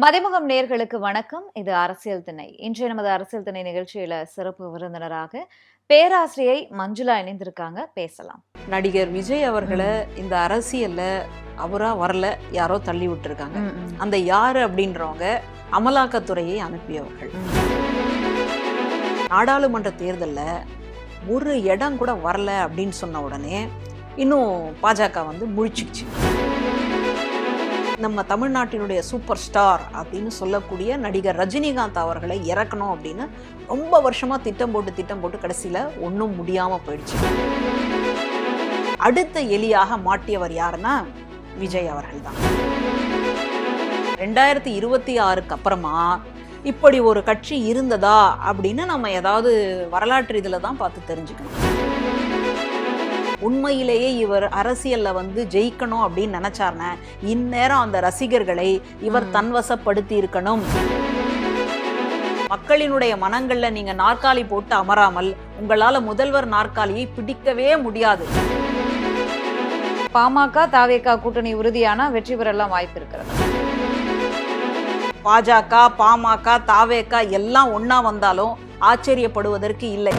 மதிமுகம் நேர்களுக்கு வணக்கம். இது அரசியல் திணை. இன்றைய நமது அரசியல் திணை நிகழ்ச்சியில சிறப்பு விருந்தினராக பேராசிரியை மஞ்சுளா இணைந்திருக்காங்க. பேசலாம். நடிகர் விஜய் அவர்களை இந்த அரசியல்ல அவரா வரல யாரோ தள்ளி விட்டுருக்காங்க. அந்த யாரு அப்படின்றவங்க அமலாக்கத்துறையை அனுப்பியவர்கள். நாடாளுமன்ற தேர்தல்ல ஒரு இடம் கூட வரல அப்படின்னு சொன்ன உடனே இன்னும் பாஜக வந்து முழிச்சுக்கிச்சு. நம்ம தமிழ்நாட்டினுடைய சூப்பர் ஸ்டார் அப்படின்னு சொல்லக்கூடிய நடிகர் ரஜினிகாந்த் அவர்களை இறக்கணும் அப்படின்னு ரொம்ப வருஷமா திட்டம் போட்டு திட்டம் போட்டு கடைசியில ஒன்றும் முடியாம போயிடுச்சு. அடுத்த எலியாக மாட்டியவர் யாருன்னா விஜய் அவர்கள் தான் ரெண்டாயிரத்தி இருபத்தி ஆறுக்கு அப்புறமா இப்படி ஒரு கட்சி இருந்ததா அப்படின்னு நம்ம ஏதாவது வரலாற்று இதில் தான் பார்த்து தெரிஞ்சுக்கணும். உண்மையிலேயே இவர் அரசியல்ல வந்து ஜெயிக்கணும் அப்படின்னு நினைச்சாருன்னா இந்நேரம் அந்த ரசிகர்களை இவர். தன்வசப்படுத்தி இருக்கணும் மக்களினுடைய மனங்கள்ல நீங்க நாற்காலி போட்டு அமராமல் உங்களால முதல்வர் நாற்காலியை பிடிக்கவே முடியாது. பாமக தாவேகா கூட்டணி உறுதியானா வெற்றி பெறலாம் வாய்ப்பு இருக்கிறது? பாஜக பாமக தாவேக எல்லாம் ஒண்ணா வந்தாலும் ஆச்சரியப்படுவதற்கு இல்லை.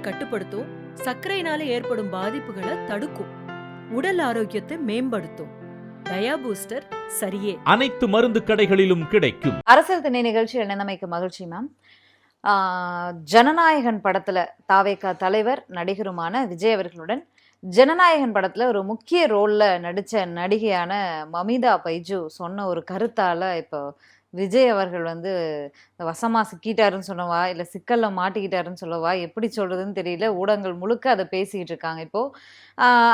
கட்டுப்படுத்தும் சர்க்கரையினால ஏற்படும் பாதிப்புகளை தடுக்கும் உடல் ஆரோக்கியத்தை மேம்படுத்தும். டயா பூஸ்டர் சரியே. அனைத்து மருந்து கடைகளிலும் கிடைக்கும். அரசியல் திணை நிகழ்ச்சியில் நிலைமைக்கு மகிழ்ச்சி மேம் ஆஹ், ஜனநாயகன் படத்துல தாவேகா தலைவர் நடிகருமான விஜய் அவர்களுடன் ஜனநாயகன் படத்துல ஒரு முக்கிய ரோல்ல நடிச்ச நடிகையான மமிதா பைஜு சொன்ன ஒரு கருத்தால இப்போ விஜய் அவர்கள் வந்து வசமாக சிக்கிட்டாருன்னு சொல்லவா? இல்லை சிக்கலில் மாட்டிக்கிட்டாருன்னு சொல்லவா? எப்படி சொல்கிறதுன்னு தெரியல. ஊடகங்கள் முழுக்க அதை பேசிக்கிட்டு இருக்காங்க. இப்போது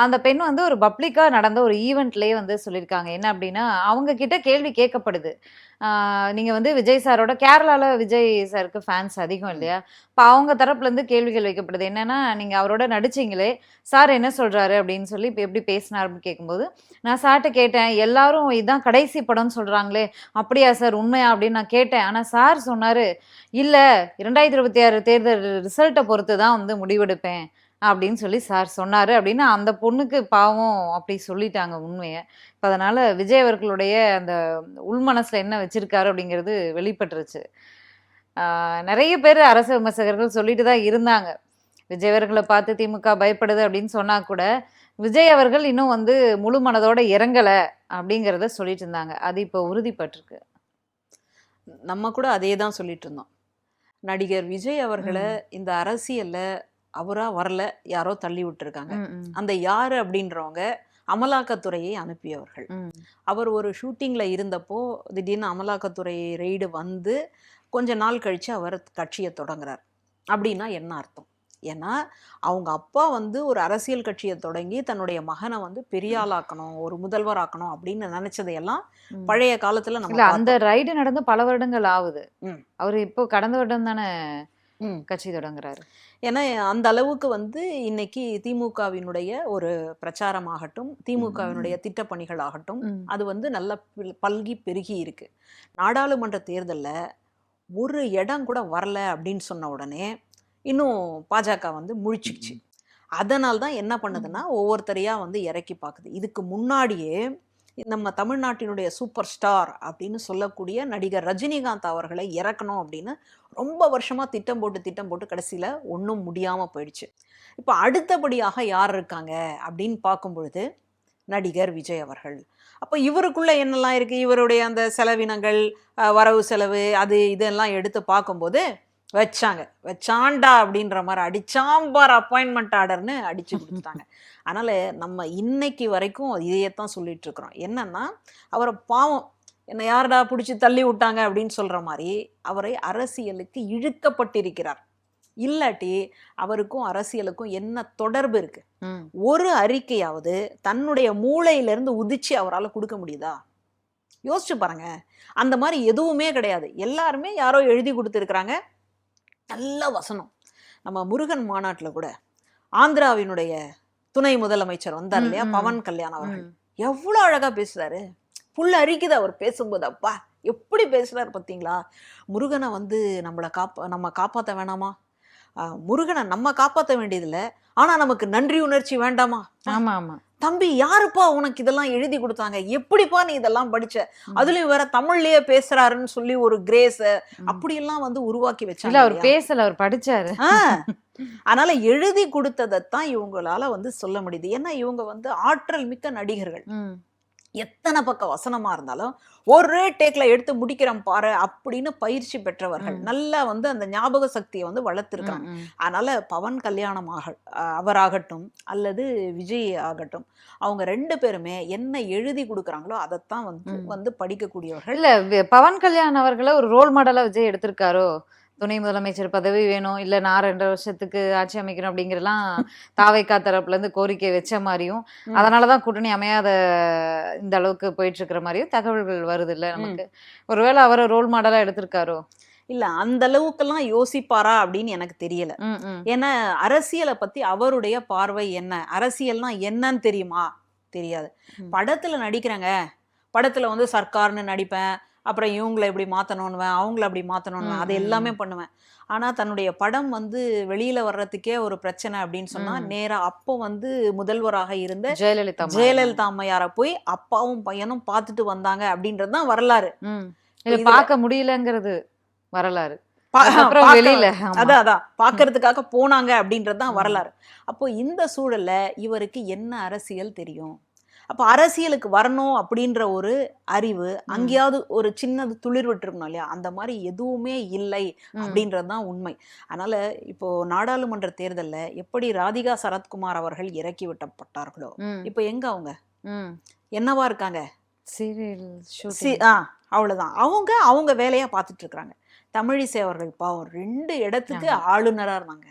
அந்த பெண் வந்து ஒரு பப்ளிக்காக நடந்த ஒரு ஈவெண்ட்லேயே வந்து சொல்லியிருக்காங்க. என்ன அப்படின்னா அவங்க கிட்ட கேள்வி கேட்கப்படுது. நீங்கள் வந்து விஜய் சாரோட கேரளாவில் விஜய் சாருக்கு ஃபேன்ஸ் அதிகம் இல்லையா? இப்போ அவங்க தரப்புலேருந்து கேள்விகள் வைக்கப்படுது. என்னென்னா நீங்கள் அவரோட நடிச்சீங்களே சார் என்ன சொல்கிறாரு அப்படின்னு சொல்லி இப்போ எப்படி பேசினார் அப்படின்னு கேட்கும்போது நான் சார்கிட்ட கேட்டேன் எல்லாரும் இதுதான் கடைசி படம்னு சொல்கிறாங்களே அப்படியா சார் உண்மையா அப்படின்னு நான் கேட்டேன். ஆனால் சார் சொன்னார் இல்லை இரண்டாயிரத்தி இருபத்தி ஆறு தேர்தல் ரிசல்ட்டை பொறுத்து தான் வந்து முடிவெடுப்பேன். அப்படின்னு சொல்லி சார் சொன்னாரு. அப்படின்னு அந்த பொண்ணுக்கு பாவம் அப்படி சொல்லிட்டாங்க உண்மையை. இப்போ அதனால விஜய் அவர்களுடைய அந்த உள்மனசுல என்ன வச்சிருக்காரு அப்படிங்கிறது வெளிப்பட்டுருச்சு. நிறைய பேர் அரசு விமர்சகர்கள் சொல்லிட்டு தான் இருந்தாங்க. விஜய் அவர்களை பார்த்து திமுக பயப்படுது அப்படின்னு சொன்னா கூட விஜய் அவர்கள் இன்னும் வந்து முழு மனதோட இறங்கல அப்படிங்கிறத சொல்லிட்டு இருந்தாங்க. அது இப்போ உறுதிப்பட்டிருக்கு. நம்ம கூட அதே தான் சொல்லிட்டு இருந்தோம். நடிகர் விஜய் அவர்களை இந்த அரசியல்ல அவரா வரல யாரோ தள்ளி விட்டுருக்காங்க அந்த யாரு அப்படின்றவங்க அமலாக்கத்துறையை அனுப்பியவர்கள். அவர் ஒரு ஷூட்டிங்ல இருந்தப்போ திடீர்னு அமலாக்கத்துறை ரெய்டு வந்து கொஞ்ச நாள் கழிச்சு அவர் கட்சியை தொடங்குறார் அப்படின்னா என்ன அர்த்தம் ஏன்னா அவங்க அப்பா வந்து ஒரு அரசியல் கட்சியை தொடங்கி தன்னுடைய மகனை வந்து பெரிய ஆளாக்கணும் ஒரு முதல்வர் ஆக்கணும் அப்படின்னு நினைச்சதையெல்லாம். பழைய காலத்துல நம்ம அந்த. ரைடு நடந்து பல வருடங்கள் ஆகுது. அவர் இப்போ கடந்த வருடம் தானே. கட்சி தொடங்குறாரு ஏன்னா அந்த அளவுக்கு வந்து இன்னைக்கு திமுகவினுடைய ஒரு பிரச்சாரமாகட்டும் திமுகவினுடைய திட்டப்பணிகள் ஆகட்டும். அது வந்து நல்ல பில்- பல்கி பெருகி இருக்கு. நாடாளுமன்ற தேர்தல்ல ஒரு இடம் கூட வரல அப்படின்னு சொன்ன உடனே இன்னும் பாஜக வந்து முழிச்சுக்கிச்சு அதனால தான் என்ன பண்ணுதுன்னா ஒவ்வொருத்தரையா வந்து இறக்கி பார்க்குது இதுக்கு முன்னாடியே நம்ம தமிழ்நாட்டினுடைய சூப்பர் ஸ்டார் அப்படின்னு சொல்லக்கூடிய நடிகர் ரஜினிகாந்த் அவர்களை இறக்கணும் அப்படின்னு ரொம்ப வருஷமாக திட்டம் போட்டு திட்டம் போட்டு கடைசியில் ஒன்றும் முடியாமல் போயிடுச்சு. இப்போ அடுத்தபடியாக யார் இருக்காங்க அப்படின்னு பார்க்கும் பொழுது நடிகர் விஜய் அவர்கள். அப்போ இவருக்குள்ள என்னெல்லாம் இருக்குது இவருடைய அந்த செலவினங்கள் வரவு செலவு அது இதெல்லாம் எடுத்து பார்க்கும்போது வச்சாங்க. வச்சாண்டா அப்படின்ற மாதிரி அடிச்சாம்பார் அப்பாயின்மெண்ட் ஆர்டர்னு அடிச்சு கொடுத்துட்டாங்க. அதனால நம்ம இன்னைக்கு வரைக்கும் இதையத்தான் சொல்லிட்டு இருக்கிறோம். என்னன்னா அவரை பாவம் என்னை யாரடா பிடிச்சி தள்ளி விட்டாங்க அப்படின்னு சொல்ற மாதிரி அவரை அரசியலுக்கு இழுக்கப்பட்டிருக்கிறார். இல்லாட்டி அவருக்கும் அரசியலுக்கும் என்ன தொடர்பு இருக்கு. ஒரு அறிக்கையாவது தன்னுடைய மூளையிலிருந்து உதிச்சு அவரால் கொடுக்க முடியுதா? யோசிச்சு பாருங்க. அந்த மாதிரி எதுவுமே கிடையாது. எல்லாருமே யாரோ எழுதி கொடுத்துருக்குறாங்க. நல்ல வசனம். நம்ம முருகன் மாநாட்டில் கூட ஆந்திராவினுடைய துணை முதலமைச்சர் வந்தார் இல்லையா. பவன் கல்யாண் அவர்கள். எவ்வளோ அழகா பேசுறாரு. புல் அரிக்குது அவர் பேசும்போது. அப்பா எப்படி பேசுறாரு பார்த்தீங்களா முருகனை வந்து நம்மளை காப்பா நம்ம காப்பாற்ற வேணாமா? முருகனை நம்ம காப்பாற்ற வேண்டியதில்ல ஆனா நமக்கு நன்றி உணர்ச்சி வேண்டாமா ஆமா ஆமா தம்பி யாருப்பா உனக்கு இதெல்லாம் எழுதி கொடுத்தாங்க எப்படிப்பா நீ இதெல்லாம் படிச்ச அதுலயும் வேற தமிழ்லயே பேசுறாருன்னு சொல்லி ஒரு கிரேஸ. அப்படியெல்லாம் வந்து உருவாக்கி வச்சாங்க அவர்? பேசல அவர் படிச்சாரு. அதனால எழுதி கொடுத்ததைத்தான் இவங்களால வந்து சொல்ல முடியுது ஏன்னா இவங்க வந்து ஆற்றல் மிக்க நடிகர்கள். எத்தனை பக்க வசனமா இருந்தாலும் ஒரே டேக்ல எடுத்து முடிக்கிறோம் பாரு அப்படின்னு பயிற்சி பெற்றவர்கள். நல்லா வந்து அந்த ஞாபக சக்தியை வந்து வளர்த்துருக்காங்க. அதனால பவன் கல்யாணம் ஆக அவராகட்டும் அல்லது விஜய் ஆகட்டும் அவங்க ரெண்டு பேருமே என்ன எழுதி கொடுக்குறாங்களோ அதைத்தான் வந்து. வந்து படிக்கக்கூடியவர்கள் இல்ல பவன் கல்யாண் அவர்களை ஒரு ரோல் மாடலா விஜய் எடுத்திருக்காரோ துணை முதலமைச்சர் பதவி வேணும் இல்ல நான் ரெண்டு வருஷத்துக்கு ஆட்சி அமைக்கணும் அப்படிங்கிறலாம் தாவைக்கா தரப்புல இருந்து கோரிக்கை வச்ச மாதிரியும். அதனாலதான் கூட்டணி அமையாத இந்த அளவுக்கு போயிட்டு இருக்கிற மாதிரியும் தகவல்கள் வருது இல்ல நமக்கு. ஒருவேளை அவரை ரோல் மாடலா எடுத்திருக்காரோ? இல்ல அந்த அளவுக்கெல்லாம் யோசிப்பாரா அப்படின்னு எனக்கு தெரியல. ஏன்னா அரசியலை பத்தி அவருடைய பார்வை என்ன? அரசியல்னா என்னன்னு தெரியுமா? தெரியாது. படத்துல நடிக்கிறேங்க. படத்துல வந்து சர்க்கார்னு நடிப்பேன். அப்புறம் இவங்களை இப்படி மாத்தணும்னுவேன் அவங்கள அப்படி மாத்தணும்னுவேன் ம், அது எல்லாமே. பண்ணுவேன் ஆனா தன்னுடைய படம் வந்து வெளியில வர்றதுக்கே ஒரு பிரச்சனை அப்படின்னு சொன்னா ம். நேரா அப்போ வந்து முதல்வராக இருந்த ஜெயலலிதா அம்மா. ஜெயலலிதா அம்மையாரை போய் அப்பாவும் பையனும் பார்த்துட்டு வந்தாங்க அப்படின்றது தான் வரலாறு பார்க்க முடியலங்கிறது வரலாறு வெளியில. அதான் அதான் பாக்குறதுக்காக போனாங்க அப்படின்றது தான். வரலாறு அப்போ இந்த சூழல்ல இவருக்கு என்ன அரசியல் தெரியும் அப்போ அரசியலுக்கு வரணும் அப்படின்ற ஒரு அறிவு அங்கேயாவது ஒரு சின்னது துளிர் விட்டுருக்கணும் இல்லையா? அந்த மாதிரி எதுவுமே இல்லை. அப்படின்றது தான் உண்மை. அதனால இப்போ நாடாளுமன்ற தேர்தல்ல எப்படி ராதிகா சரத்குமார் அவர்கள் இறக்கி விட்டப்பட்டார்களோ. இப்போ எங்க அவங்க. என்னவா இருக்காங்க? சீரியல் ஆ அவ்வளவுதான். அவங்க அவங்க வேலையா பார்த்துட்டு இருக்கிறாங்க தமிழிசை அவர்கள் பாவம் ரெண்டு இடத்துக்கு ஆமா. ஆளுநரா இருந்தாங்க.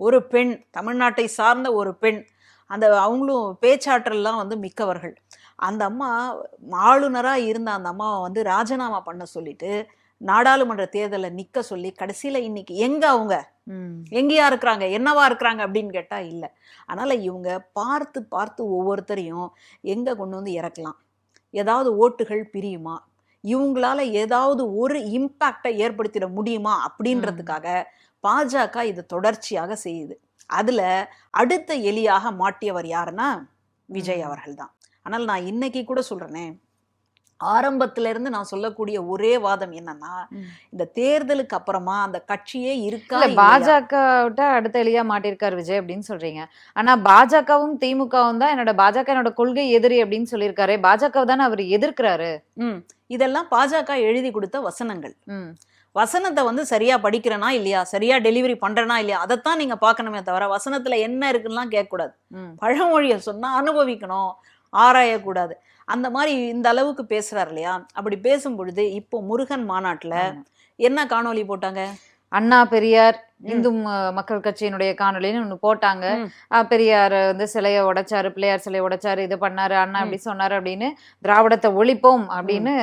ஒரு பெண் தமிழ்நாட்டை சார்ந்த ஒரு பெண். அந்த அவங்களும் பேச்சாற்றல்லாம் வந்து மிக்கவர்கள். அந்த அம்மா ஆளுநரா இருந்த அந்த அம்மாவை வந்து ராஜினாமா பண்ண சொல்லிட்டு நாடாளுமன்ற தேர்தலில் நிக்க சொல்லி கடைசியில இன்னைக்கு எங்க அவங்க. எங்கேயா இருக்கிறாங்க? என்னவா இருக்கிறாங்க? அப்படின்னு கேட்டா இல்லை. அதனால இவங்க பார்த்து பார்த்து ஒவ்வொருத்தரையும் எங்க கொண்டு வந்து இறக்கலாம்? ஏதாவது ஓட்டுகள் பிரியுமா? இவங்களால ஏதாவது ஒரு இம்பேக்டை ஏற்படுத்திட முடியுமா? அப்படின்றதுக்காக பாஜக இது தொடர்ச்சியாக செய்யுது. அதுல அடுத்த எலியாக மாட்டியவர் யாருன்னா விஜய். அவர்கள் தான் ஆனால் நான் இன்னைக்கு கூட சொல்றேனே ஆரம்பத்துல இருந்து நான் சொல்லக்கூடிய ஒரே வாதம் என்னன்னா. இந்த தேர்தலுக்கு அப்புறமா அந்த கட்சியே இருக்கா? பாஜக விட்ட அடுத்த எலியா மாட்டிருக்காரு விஜய் அப்படின்னு சொல்றீங்க. ஆனா பாஜகவும் திமுகவும் தான் என்னோட பாஜக என்னோட கொள்கை எதிரி அப்படின்னு சொல்லியிருக்காரு. பாஜக தானே அவர் எதிர்க்கிறாரு. ம். இதெல்லாம் பாஜக எழுதி கொடுத்த வசனங்கள். வசனத்தை வந்து சரியா படிக்கிறேனா இல்லையா? சரியா டெலிவரி பண்றேனா இல்லையா? அதைத்தான் நீங்க பார்க்கணுமே தவிர வசனத்துல என்ன இருக்குன்னுலாம் கேட்கக்கூடாது. பழமொழியை சொன்னா அனுபவிக்கணும். ஆராயக்கூடாது. அந்த மாதிரி இந்த அளவுக்கு பேசுறாரு இல்லையா? அப்படி பேசும் பொழுது இப்போ முருகன் மாநாட்டுல. என்ன காணொளி போட்டாங்க? அண்ணா பெரியார். இந்து மக்கள் கட்சியினுடைய காணொலின்னு ஒண்ணு போட்டாங்க. பெரியார் வந்து சிலையை உடைச்சாரு பிள்ளையார் சிலையை உடைச்சாரு இது பண்ணாரு அண்ணா இப்படி சொன்னாரு அப்படின்னு திராவிடத்தை ஒழிப்போம் அப்படின்னு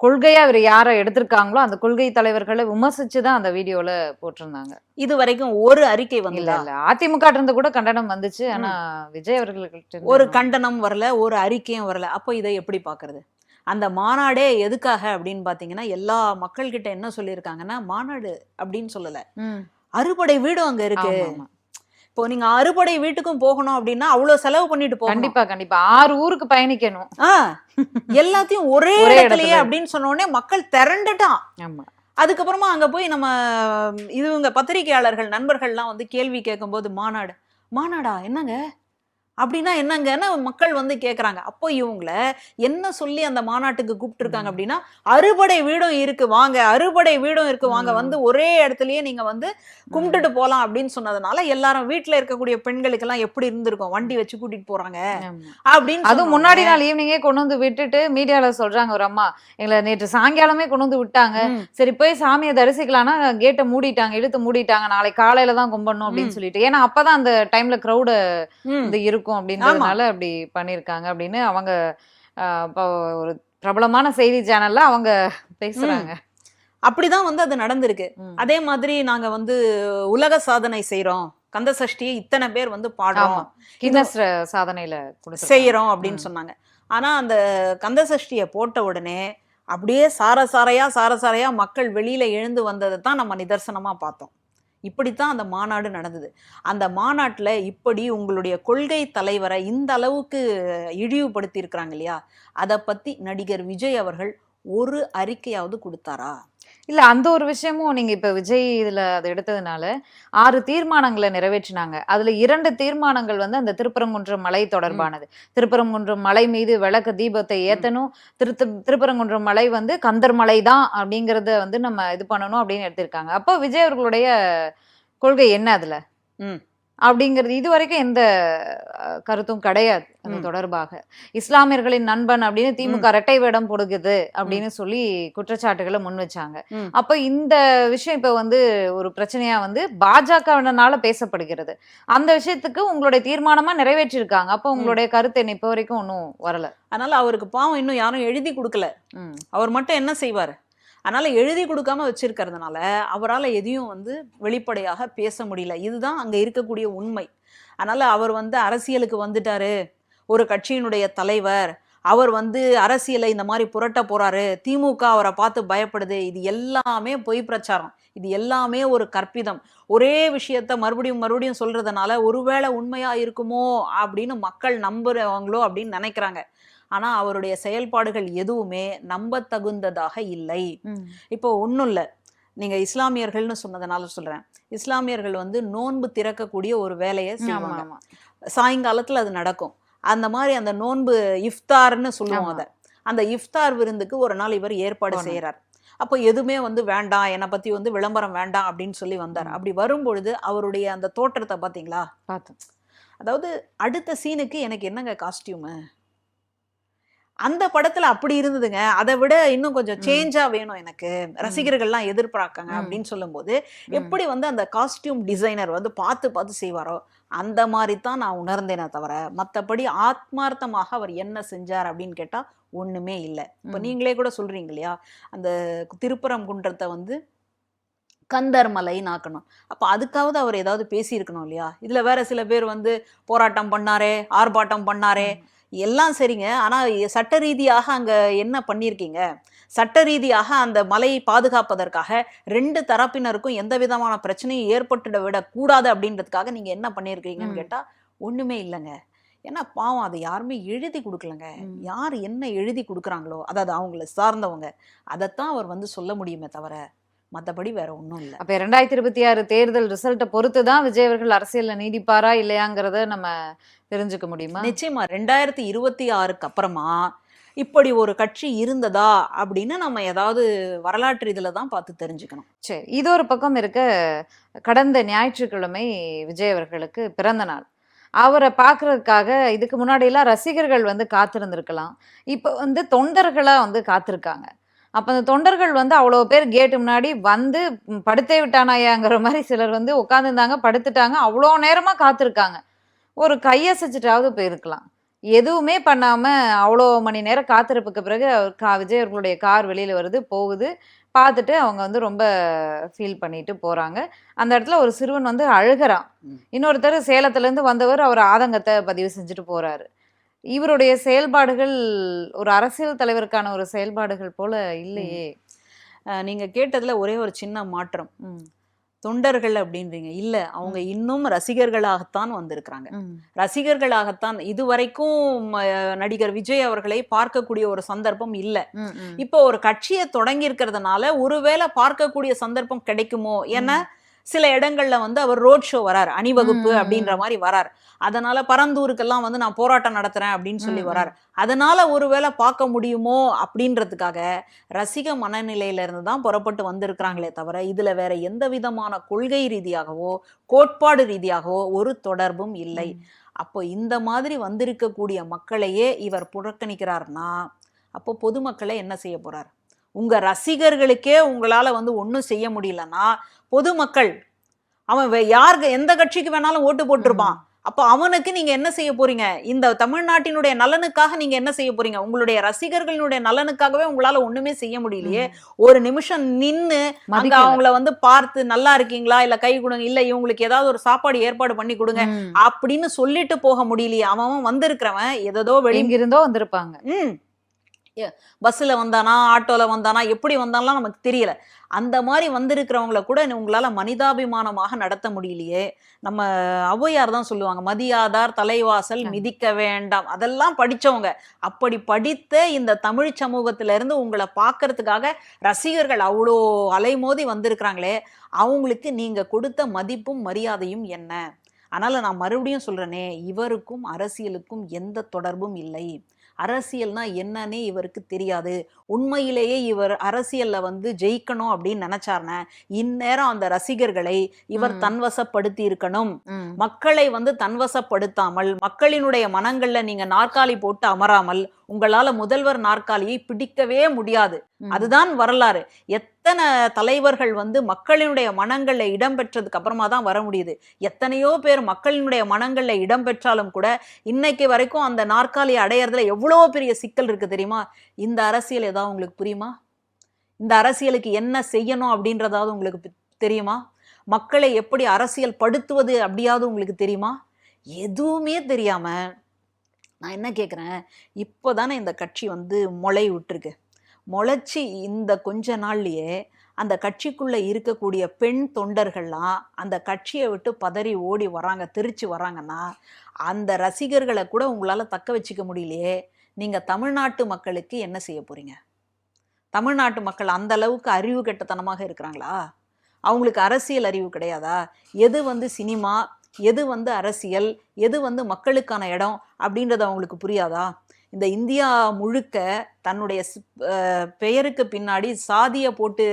கொள்கையா இவர் யாரை எடுத்திருக்காங்களோ அந்த கொள்கை தலைவர்களை விமர்சிச்சு தான் அந்த வீடியோல போட்டிருந்தாங்க. இது வரைக்கும் ஒரு அறிக்கை வந்து இல்ல. அதிமுக இருந்து கூட கண்டனம் வந்துச்சு. ஆனா விஜய் அவர்களுக்கு ஒரு கண்டனம் வரல ஒரு அறிக்கையும் வரல. அப்போ இதை எப்படி பார்க்கறது? அந்த மாநாடே எதுக்காக அப்படின்னு பார்த்தீங்கன்னா எல்லா மக்கள்கிட்ட என்ன சொல்லியிருக்காங்கன்னா மாநாடு அப்படின்னு சொல்லல. அறுபடை வீடும் அங்க இருக்கு. இப்போ நீங்க அறுபடை வீட்டுக்கும் போகணும் அப்படின்னா அவ்வளவு செலவு பண்ணிட்டு போகணும். கண்டிப்பா கண்டிப்பா. ஆறு ஊருக்கு பயணிக்கணும். ஆ, எல்லாத்தையும் ஒரே இடத்துலயே இடத்துல. அப்படின்னு சொன்ன உடனே மக்கள் திரண்டுட்டான். ஆமா. அதுக்கப்புறமா அங்க போய் நம்ம இதுவங்க பத்திரிகையாளர்கள் நண்பர்கள்லாம் வந்து கேள்வி கேட்கும்போது மாநாடு மாநாடா? என்னங்க? அப்படின்னா என்னங்கன்னு மக்கள் வந்து கேக்குறாங்க. அப்போ இவங்கள என்ன சொல்லி அந்த மாநாட்டுக்கு கூப்பிட்டுருக்காங்க. அப்படின்னா அறுபடை வீடும் இருக்கு வாங்க. அறுபடை வீடும் இருக்கு வாங்க. வந்து ஒரே இடத்துலயே நீங்க வந்து கும்பிட்டுட்டு போலாம் அப்படின்னு சொன்னதுனால எல்லாரும் வீட்டுல இருக்கக்கூடிய பெண்களுக்கு எல்லாம் எப்படி இருந்திருக்கும்? வண்டி வச்சு கூட்டிட்டு போறாங்க. அப்படின்னு அதுவும் முன்னாடி நாள் ஈவினிங்கே கொண்டு வந்து விட்டுட்டு மீடியால சொல்றாங்க ஒரு அம்மா. எங்களை நேற்று சாயங்காலமே கொண்டு வந்து விட்டாங்க. சரி போய் சாமியை தரிசிக்கலாம்னா கேட்டை மூடிட்டாங்க இழுத்து மூடிட்டாங்க. நாளை காலையில தான் கும்பிடணும் அப்படின்னு. சொல்லிட்டு. ஏன்னா அப்பதான் அந்த டைம்ல கிரௌடு ம். வந்து இருக்கும் அப்படின்றதுனால அப்படி பண்ணிருக்காங்க அப்படின்னு அவங்க ஒரு பிரபலமான செய்தி சேனல்ல அவங்க பேசுறாங்க அப்படிதான் வந்து அது நடந்திருக்கு. அதே மாதிரி நாங்க வந்து உலக சாதனை செய்றோம் கந்த சஷ்டியை இத்தனை பேர் வந்து பாடுறோம். கின்னஸ் சாதனையில. செய்யறோம் அப்படின்னு. சொன்னாங்க ஆனா அந்த கந்த சஷ்டியை போட்ட உடனே அப்படியே சார சாரையா சார சாரையா மக்கள் வெளியில எழுந்து வந்ததை தான் நம்ம நிதர்சனமா பார்த்தோம் இப்படித்தான் அந்த மாநாடு நடந்தது. அந்த மாநாட்டில் இப்படி உங்களுடைய கொள்கை தலைவரை இந்த அளவுக்கு இழிவுபடுத்தி இருக்கிறாங்க இல்லையா? அதை பற்றி நடிகர் விஜய் அவர்கள் ஒரு அறிக்கையாவது கொடுத்தாரா? இல்ல அந்த ஒரு விஷயமும் நீங்க இப்ப விஜய் இதுல அதை எடுத்ததுனால ஆறு தீர்மானங்களை நிறைவேற்றினாங்க. அதுல இரண்டு தீர்மானங்கள் வந்து அந்த திருப்பரங்குன்றம் மலை தொடர்பானது. திருப்பரங்குன்றம் மலை மீது விளக்கு தீபத்தை ஏத்தணும். திரு திருப்பரங்குன்றம் மலை வந்து கந்தர் மலை தான் அப்படிங்கறத வந்து நம்ம இது பண்ணணும் அப்படின்னு எடுத்திருக்காங்க. அப்போ விஜய் அவர்களுடைய கொள்கை என்ன அதுல? ம். அப்படிங்கிறது இது வரைக்கும் எந்த கருத்தும் கிடையாது அது. தொடர்பாக. இஸ்லாமியர்களின் நண்பன் அப்படின்னு திமுக ரெட்டை வேடம் போடுகிறது அப்படின்னு சொல்லி குற்றச்சாட்டுகளை முன் வச்சாங்க. அப்ப இந்த விஷயம் இப்ப வந்து ஒரு பிரச்சனையா வந்து பாஜகவினால பேசப்படுகிறது. அந்த விஷயத்துக்கு உங்களுடைய தீர்மானமா நிறைவேற்றிருக்காங்க. அப்ப உங்களுடைய கருத்து என்ன? இப்ப வரைக்கும் ஒன்றும் வரல. அதனால அவருக்கு பாவம் இன்னும் யாரும் எழுதி கொடுக்கல. அவர் மட்டும் என்ன செய்வார்? அதனால் எழுதி கொடுக்காம வச்சிருக்கிறதுனால அவரால் எதையும் வந்து வெளிப்படையாக பேச முடியல. இதுதான் அங்கே இருக்கக்கூடிய உண்மை. அதனால் அவர் வந்து அரசியலுக்கு வந்துட்டார். ஒரு கட்சியினுடைய தலைவர். அவர் வந்து அரசியலை இந்த மாதிரி புரட்ட போகிறாரு திமுக அவரை பார்த்து பயப்படுது. இது எல்லாமே பொய் பிரச்சாரம். இது எல்லாமே ஒரு கற்பிதம். ஒரே விஷயத்த மறுபடியும் மறுபடியும் சொல்கிறதுனால ஒருவேளை உண்மையாக இருக்குமோ அப்படின்னு மக்கள் நம்புகிறவங்களோ அப்படின்னு நினைக்கிறாங்க. ஆனா அவருடைய செயல்பாடுகள் எதுவுமே நம்பத்தகுந்ததாக இல்லை. இப்போ ஒன்றும் இல்லை நீங்க இஸ்லாமியர்கள்னு சொன்னதுனால சொல்றேன். இஸ்லாமியர்கள் வந்து நோன்பு திறக்கக்கூடிய ஒரு வேலையை செய்வாங்க. சாயங்காலத்துல அது நடக்கும். அந்த மாதிரி அந்த நோன்பு இஃப்தார்னு சொல்லுவோம். அதை. அந்த இஃப்தார் விருந்துக்கு ஒரு நாள் இவர் ஏற்பாடு போனார். செய்யறார் அப்போ எதுவுமே வந்து வேண்டாம் என்னை பத்தி வந்து விளம்பரம் வேண்டாம் அப்படின்னு சொல்லி வந்தார். அப்படி வரும்பொழுது அவருடைய அந்த தோற்றத்தை பாத்தீங்களா பார்த்தோம். அதாவது அடுத்த சீனுக்கு எனக்கு என்னங்க காஸ்டியூமு அந்த படத்துல அப்படி இருந்ததுங்க அதை விட இன்னும் கொஞ்சம். சேஞ்சா வேணும் எனக்கு ரசிகர்கள்லாம் எதிர்பார்க்காங்க. அப்படின்னு சொல்லும்போது. எப்படி வந்து அந்த காஸ்டியூம் டிசைனர் வந்து பார்த்து பார்த்து செய்வாரோ அந்த மாதிரி தான் நான் உணர்ந்தேனே தவிர மற்றபடி ஆத்மார்த்தமாக அவர் என்ன செஞ்சார் அப்படின்னு கேட்டா ஒண்ணுமே இல்லை இப்போ. நீங்களே கூட சொல்றீங்க இல்லையா அந்த திருப்பரங்குன்றத்தை வந்து கந்தர் மலைன்னு ஆக்கணும் அப்போ அதுக்காவது அவர் ஏதாவது பேசியிருக்கணும் இல்லையா இதுல வேற சில பேர் வந்து போராட்டம் பண்ணாரே ஆர்ப்பாட்டம் பண்ணாரே எல்லாம் சரிங்க ஆனா சட்ட ரீதியாக அங்க என்ன பண்ணியிருக்கீங்க சட்ட ரீதியாக அந்த மலையை பாதுகாப்பதற்காக ரெண்டு தரப்பினருக்கும் எந்த விதமான பிரச்சனையும் ஏற்பட்டுட விடக்கூடாது அப்படின்றதுக்காக நீங்க என்ன பண்ணியிருக்கீங்கன்னு ம். கேட்டா ஒண்ணுமே இல்லைங்க ஏன்னா பாவம் அதை யாருமே எழுதி கொடுக்கலங்க. யார் என்ன எழுதி கொடுக்குறாங்களோ அதாவது அவங்கள சார்ந்தவங்க அதைத்தான் அவர் வந்து சொல்ல முடியுமே தவிர மற்றபடி வேற ஒன்றும் இல்லை. அப்ப இரண்டாயிரத்தி இருபத்தி ஆறு தேர்தல் ரிசல்ட்டை பொறுத்து தான் விஜய் அவர்கள் அரசியல்ல நீடிப்பாரா இல்லையாங்கிறத நம்ம தெரிஞ்சுக்க முடியுமா? நிச்சயமா. ரெண்டாயிரத்தி இருபத்தி ஆறுக்கு அப்புறமா இப்படி ஒரு கட்சி இருந்ததா அப்படின்னு நம்ம ஏதாவது வரலாற்று இதுல தான் பார்த்து தெரிஞ்சுக்கணும். சரி இது ஒரு பக்கம் இருக்க கடந்த ஞாயிற்றுக்கிழமை விஜய் அவர்களுக்கு பிறந்த நாள். அவரை பார்க்கறதுக்காக இதுக்கு முன்னாடியெல்லாம் ரசிகர்கள் வந்து காத்திருந்திருக்கலாம். இப்போ வந்து தொண்டர்களா வந்து காத்திருக்காங்க. அப்போ அந்த தொண்டர்கள் வந்து அவ்வளோ பேர் கேட்டு முன்னாடி வந்து படுத்தே விட்டானாயாங்கிற மாதிரி சிலர் வந்து உட்காந்துருந்தாங்க படுத்துட்டாங்க அவ்வளோ நேரமா காத்திருக்காங்க. ஒரு கையசைச்சிட்டாவது போயிருக்கலாம். எதுவுமே பண்ணாம அவ்வளோ மணி நேரம் காத்திருப்புக்கு பிறகு அவர் கா விஜய் அவர்களுடைய கார் வெளியில வருது போகுது. பார்த்துட்டு அவங்க வந்து ரொம்ப ஃபீல் பண்ணிட்டு போறாங்க. அந்த இடத்துல ஒரு சிறுவன் வந்து அழுகிறான். இன்னொருத்தர் சேலத்துல இருந்து வந்தவர் அவர் ஆதங்கத்தை பதிவு செஞ்சுட்டு போறாரு. இவருடைய செயல்பாடுகள் ஒரு அரசியல் தலைவருக்கான ஒரு செயல்பாடுகள் போல இல்லையே. நீங்க கேட்டதுல ஒரே ஒரு சின்ன மாற்றம். தொண்டர்கள் அப்படின்றீங்க. இல்ல அவங்க இன்னும் ரசிகர்களாகத்தான் வந்திருக்கிறாங்க. ரசிகர்களாகத்தான் இதுவரைக்கும் நடிகர் விஜய் அவர்களை பார்க்கக்கூடிய ஒரு சந்தர்ப்பம் இல்ல. இப்போ ஒரு கட்சியை தொடங்கி இருக்கிறதுனால ஒருவேளை பார்க்கக்கூடிய சந்தர்ப்பம் கிடைக்குமோ? ஏன்னா சில இடங்கள்ல வந்து அவர் ரோட் ஷோ வரார் அணிவகுப்பு அப்படின்ற மாதிரி வரார். அதனால பரந்தூருக்கெல்லாம் வந்து நான் போராட்டம் நடத்துறேன் அப்படின்னு சொல்லி. வரார். அதனால ஒருவேளை பார்க்க முடியுமோ அப்படின்றதுக்காக ரசிக மனநிலையில இருந்து தான் புறப்பட்டு வந்திருக்கிறாங்களே தவிர இதுல வேற எந்த விதமான கொள்கை ரீதியாகவோ கோட்பாடு ரீதியாகவோ ஒரு தொடர்பும் இல்லை. அப்போ இந்த மாதிரி வந்திருக்கக்கூடிய மக்களையே இவர் புறக்கணிக்கிறார்னா அப்போ பொதுமக்களை என்ன செய்ய போறார்? உங்க ரசிகர்களுக்கே உங்களால வந்து ஒன்றும் செய்ய முடியலன்னா பொதுமக்கள் அவன் யாருக்கு எந்த கட்சிக்கு வேணாலும் ஓட்டு போட்டிருப்பான். அப்போ அவனுக்கு நீங்க என்ன செய்ய போறீங்க? இந்த தமிழ்நாட்டினுடைய நலனுக்காக நீங்க என்ன செய்ய போறீங்க? உங்களுடைய ரசிகர்களுடைய நலனுக்காகவே உங்களால ஒண்ணுமே செய்ய முடியலையே. ஒரு நிமிஷம் நின்னு அங்க. அவங்கள வந்து பார்த்து நல்லா இருக்கீங்களா? இல்ல கை கொடுங்க இல்ல இவங்களுக்கு ஏதாவது ஒரு சாப்பாடு ஏற்பாடு பண்ணி கொடுங்க. அப்படின்னு சொல்லிட்டு போக முடியலையே. அவன் வந்திருக்கிறவன் எதோ வெளி எங்கிருந்தோ வந்திருப்பாங்க. ம். பஸ்ஸில் வந்தானா ஆட்டோவில் வந்தானா எப்படி வந்தாலாம் நமக்கு தெரியல. அந்த மாதிரி வந்திருக்கிறவங்கள கூட உங்களால் மனிதாபிமானமாக நடத்த முடியலையே. நம்ம ஔவையார் தான் சொல்லுவாங்க மதியாதார் தலைவாசல் மிதிக்க வேண்டாம். அதெல்லாம் படிச்சவங்க. அப்படி படித்த இந்த தமிழ் சமூகத்துல இருந்து உங்களை பார்க்கறதுக்காக ரசிகர்கள் அவ்வளோ அலைமோதி வந்திருக்கிறாங்களே அவங்களுக்கு நீங்க கொடுத்த மதிப்பும் மரியாதையும் என்ன? அதனால நான் மறுபடியும் சொல்றேனே இவருக்கும் அரசியலுக்கும் எந்த தொடர்பும் இல்லை. அரசியல்னா என்னன்னே இவருக்கு தெரியாது உண்மையிலேயே இவர் அரசியல்ல வந்து ஜெயிக்கணும் அப்படின்னு நினைச்சாருன்னா இந்நேரம் அந்த ரசிகர்களை இவர். தன்வசப்படுத்தி இருக்கணும். மக்களை வந்து தன்வசப்படுத்தாமல் மக்களினுடைய மனங்கள்ல நீங்க நாற்காலி போட்டு அமராமல் உங்களால முதல்வர் நாற்காலியை பிடிக்கவே முடியாது. அதுதான் வரலாறு. எத்தனை தலைவர்கள் வந்து மக்களினுடைய மனங்கள்ல இடம் பெற்றதுக்கு அப்புறமா தான் வர முடியுது. எத்தனையோ பேர் மக்களினுடைய மனங்கள்ல இடம் பெற்றாலும் கூட இன்னைக்கு வரைக்கும் அந்த நாற்காலியை அடையறதுல எவ்வளோ பெரிய சிக்கல் இருக்கு தெரியுமா? இந்த அரசியல் ஏதாவது உங்களுக்கு புரியுமா? இந்த அரசியலுக்கு என்ன செய்யணும் அப்படின்றதாவது உங்களுக்கு தெரியுமா? மக்களை எப்படி அரசியல் படுத்துவது அப்படியாவது உங்களுக்கு தெரியுமா? எதுவுமே தெரியாம நான் என்ன கேட்குறேன் இப்போ தானே இந்த கட்சி வந்து முளை விட்டுருக்கு. முளைச்சி இந்த கொஞ்ச நாள்லயே அந்த கட்சிக்குள்ளே இருக்கக்கூடிய பெண் தொண்டர்கள்லாம் அந்த கட்சியை விட்டு பதறி ஓடி வராங்க திருச்சி வராங்கன்னா அந்த ரசிகர்களை கூட உங்களால் தக்க வச்சுக்க முடியலையே. நீங்கள் தமிழ்நாட்டு மக்களுக்கு என்ன செய்ய போகிறீங்க தமிழ்நாட்டு மக்கள் அந்த அளவுக்கு அறிவு கெட்டத்தனமாக இருக்கிறாங்களா? அவங்களுக்கு அரசியல் அறிவு கிடையாதா? எது வந்து சினிமா எது வந்து அரசியல் எது வந்து மக்களுக்கான இடம் அப்படின்றது அவங்களுக்கு புரியாதா இந்த இந்தியா முழுக்க தன்னுடைய பெயருக்கு பின்னாடி சாதியை போட்டு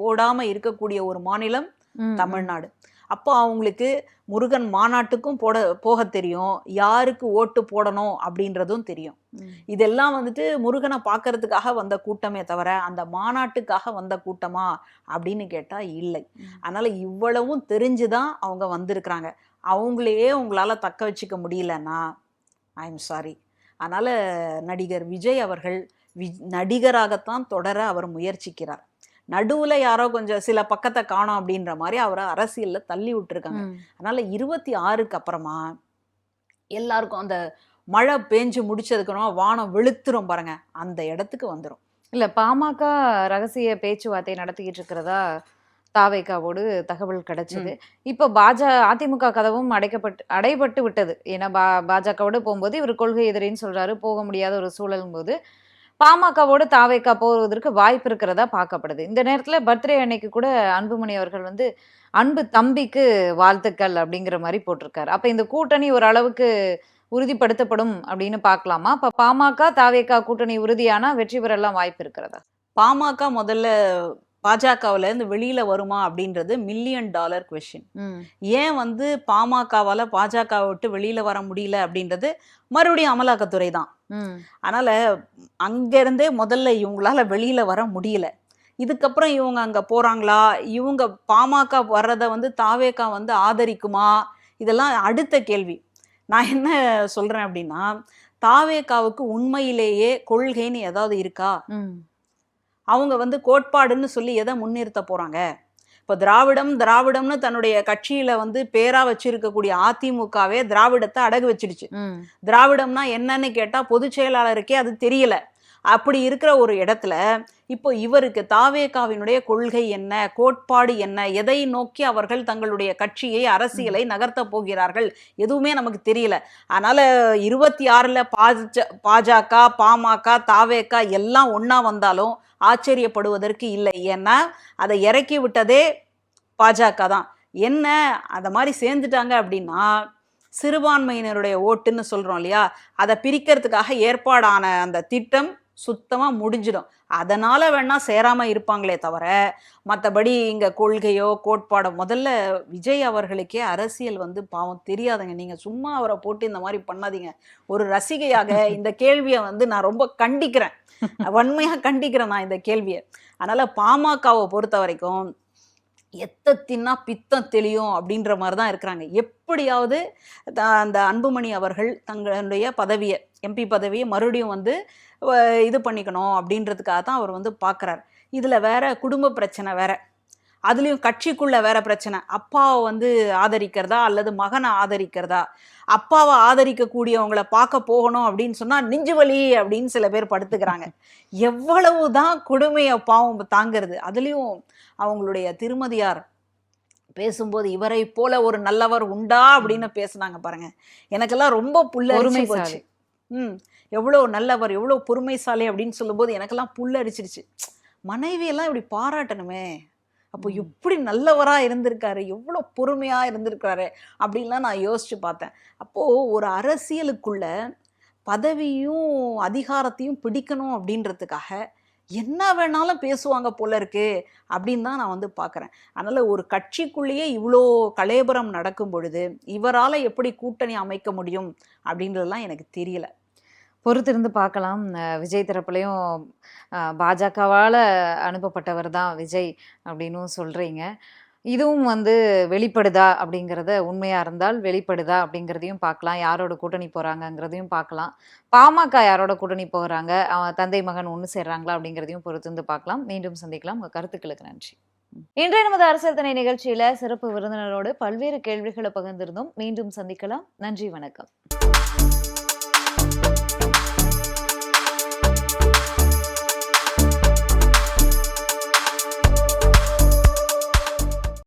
போடாம இருக்கக்கூடிய ஒரு மாநிலம். தமிழ்நாடு அப்போ அவங்களுக்கு முருகன் மாநாட்டுக்கும் போட போக தெரியும் யாருக்கு ஓட்டு போடணும் அப்படின்றதும் தெரியும். இதெல்லாம் வந்துட்டு முருகனை பார்க்கறதுக்காக வந்த கூட்டமே தவிர அந்த மாநாட்டுக்காக வந்த கூட்டமா அப்படின்னு கேட்டா இல்லை. அதனால இவ்வளவும் தெரிஞ்சுதான் அவங்க வந்திருக்கிறாங்க அவங்களையே உங்களால தக்க வச்சுக்க முடியலன்னா ஐ எம் சாரி அதனால நடிகர் விஜய் அவர்கள் வி நடிகராகத்தான் தொடர அவர் முயற்சிக்கிறார். நடுவுல யாரோ கொஞ்சம் சில பக்கத்தை காணோம் அப்படின்ற மாதிரி அவரை அரசியல்ல தள்ளி விட்டுருக்காங்க. அதனால இருபத்தி ஆறுக்கு அப்புறமா எல்லாருக்கும் அந்த மழை பேஞ்சு முடிச்சதுக்கணும் வானம் வெளுத்துரும் பாருங்க. அந்த இடத்துக்கு வந்துடும் இல்ல பாமக ரகசிய பேச்சுவார்த்தை நடத்திக்கிட்டு இருக்கிறதா தாவேக்காவோடு தகவல் கிடைச்சது. இப்போ பாஜ அதிமுக கதவும் அடைக்கப்பட்டு அடைபட்டு விட்டது. ஏன்னா பா பாஜகவோடு போகும்போது இவர் கொள்கை எதிரின்னு சொல்றாரு. போக முடியாத ஒரு சூழலும் போது பாமகவோடு தாவேக்கா போவதற்கு வாய்ப்பு இருக்கிறதா பார்க்கப்படுது. இந்த நேரத்துல பர்த்டே அன்னைக்கு கூட அன்புமணி அவர்கள் வந்து அன்பு தம்பிக்கு வாழ்த்துக்கள் அப்படிங்கிற மாதிரி போட்டிருக்காரு. அப்ப இந்த கூட்டணி ஓரளவுக்கு உறுதிப்படுத்தப்படும் அப்படின்னு பார்க்கலாமா? அப்ப பாமக தாவேக்கா கூட்டணி உறுதியானா வெற்றி பெறலாம் வாய்ப்பு இருக்கிறதா? பாமக முதல்ல பாஜகவுல இருந்து வெளியில வருமா அப்படின்றது மில்லியன் டாலர் கொஷின் ஏன் வந்து பாமகவால பாஜக விட்டு வெளியில வர முடியல அப்படின்றது மறுபடியும் அமலாக்கத்துறை தான். அதனால அங்கிருந்தே முதல்ல இவங்களால வெளியில வர முடியல. இதுக்கப்புறம் இவங்க அங்க போறாங்களா? இவங்க பாமக வர்றத வந்து தாவேக்கா வந்து ஆதரிக்குமா? இதெல்லாம் அடுத்த கேள்வி. நான் என்ன சொல்றேன் அப்படின்னா தாவேக்காவுக்கு உண்மையிலேயே கொள்கைன்னு ஏதாவது இருக்கா? அவங்க வந்து கோட்பாடுன்னு சொல்லி எதை முன்னிறுத்த போறாங்க? இப்போ திராவிடம் திராவிடம்னு தன்னுடைய கட்சியில வந்து பேரா வச்சிருக்கக்கூடிய அதிமுகவே திராவிடத்தை அடகு வச்சிடுச்சு. திராவிடம்னா என்னன்னு கேட்டா பொதுச் செயலாளருக்கே அது தெரியல. அப்படி இருக்கிற ஒரு இடத்துல இப்போ இவருக்கு தாவேகாவினுடைய கொள்கை என்ன கோட்பாடு என்ன எதை நோக்கி அவர்கள் தங்களுடைய கட்சியை அரசியலை நகர்த்த போகிறார்கள் எதுவுமே நமக்கு தெரியல. அதனால இருபத்தி ஆறுல பாஜ பாஜக பாமக தாவேகா எல்லாம் ஒண்ணா வந்தாலும் ஆச்சரியப்படுவதற்கு இல்லை. ஏன்னா அதை இறக்கி விட்டதே பாஜக தான். என்ன? அதை மாதிரி சேர்ந்துட்டாங்க அப்படின்னா சிறுபான்மையினருடைய ஓட்டுன்னு சொல்கிறோம் இல்லையா? அதை பிரிக்கிறதுக்காக ஏற்பாடான அந்த திட்டம் சுத்தமாக முடிஞ்சிடும். அதனால் வேணால் சேராமல் இருப்பாங்களே தவிர மற்றபடி இங்கே கொள்கையோ கோட்பாடோ முதல்ல விஜய் அவர்களுக்கே அரசியல் வந்து பாவம் தெரியாதுங்க. நீங்கள் சும்மா அவரை போட்டு இந்த மாதிரி பண்ணாதீங்க. ஒரு ரசிகையாக இந்த கேள்வியை வந்து நான் ரொம்ப கண்டிக்கிறேன். வன்மையாக கண்டிக்கிறேன் நான் இந்த கேள்வியை. அதனால் பாமகவை பொறுத்த வரைக்கும் எத்தத்தின்னா பித்தம் தெளியும் அப்படின்ற மாதிரி தான் இருக்கிறாங்க. எப்படியாவது த- அந்த அன்புமணி அவர்கள் தங்களுடைய பதவியை எம்பி பதவியை மறுபடியும் வந்து இது பண்ணிக்கணும் அப்படின்றதுக்காக தான் அவர் வந்து பார்க்குறாரு இதில் வேற குடும்ப பிரச்சனை வேற. அதுலேயும் கட்சிக்குள்ள வேற பிரச்சனை. அப்பாவை வந்து ஆதரிக்கிறதா அல்லது மகனை ஆதரிக்கிறதா? அப்பாவை ஆதரிக்கக்கூடியவங்கள பார்க்க போகணும் அப்படின்னு சொன்னா நெஞ்சு வலி அப்படின்னு சில பேர் படுத்துக்கிறாங்க. எவ்வளவு தான் கொடுமையை பாவம் தாங்கிறது. அதுலேயும் அவங்களுடைய திருமதியார் பேசும்போது இவரை போல ஒரு நல்லவர் உண்டா அப்படின்னு பேசுனாங்க பாருங்க. எனக்கெல்லாம் ரொம்ப புல்லரிச்சு போச்சு. ம். எவ்வளோ நல்லவர் எவ்வளோ பொறுமைசாலி அப்படின்னு சொல்லும்போது எனக்கெல்லாம் புல்லரிச்சிருச்சு. மனைவியெல்லாம் இப்படி பாராட்டணுமே. அப்போ. எப்படி நல்லவரா இருந்திருக்காரு எவ்வளோ பொறுமையா இருந்திருக்காரு அப்படின்லாம் நான் யோசிச்சு பார்த்தேன். அப்போ ஒரு அரசியலுக்குள்ள பதவியும் அதிகாரத்தையும் பிடிக்கணும் அப்படின்றதுக்காக என்ன வேணாலும் பேசுவாங்க போல இருக்கு அப்படின்னு தான் நான் வந்து பார்க்குறேன். அதனால ஒரு கட்சிக்குள்ளேயே இவ்வளோ கலேபரம் நடக்கும் பொழுது இவரால் எப்படி கூட்டணி அமைக்க முடியும் அப்படின்றதெல்லாம் எனக்கு தெரியல. பொறுத்திருந்து பார்க்கலாம். விஜய் தரப்புலையும் பாஜகவால் அனுப்பப்பட்டவர் தான் விஜய் அப்படின்னும் சொல்கிறீங்க இதுவும் வந்து வெளிப்படுதா அப்படிங்கிறத உண்மையாக இருந்தால் வெளிப்படுதா அப்படிங்கிறதையும் பார்க்கலாம். யாரோட கூட்டணி போகிறாங்கங்கிறதையும் பார்க்கலாம். பாமக யாரோட கூட்டணி போகிறாங்க தந்தை மகன் ஒன்று சேர்றாங்களா அப்படிங்கிறதையும் பொறுத்திருந்து பார்க்கலாம். மீண்டும் சந்திக்கலாம். உங்கள் கருத்துக்களுக்கு நன்றி. இன்றைய நமது அரசியல் தனி நிகழ்ச்சியில சிறப்பு விருந்தினரோடு பல்வேறு கேள்விகளை பகிர்ந்திருந்தோம். மீண்டும் சந்திக்கலாம். நன்றி வணக்கம்.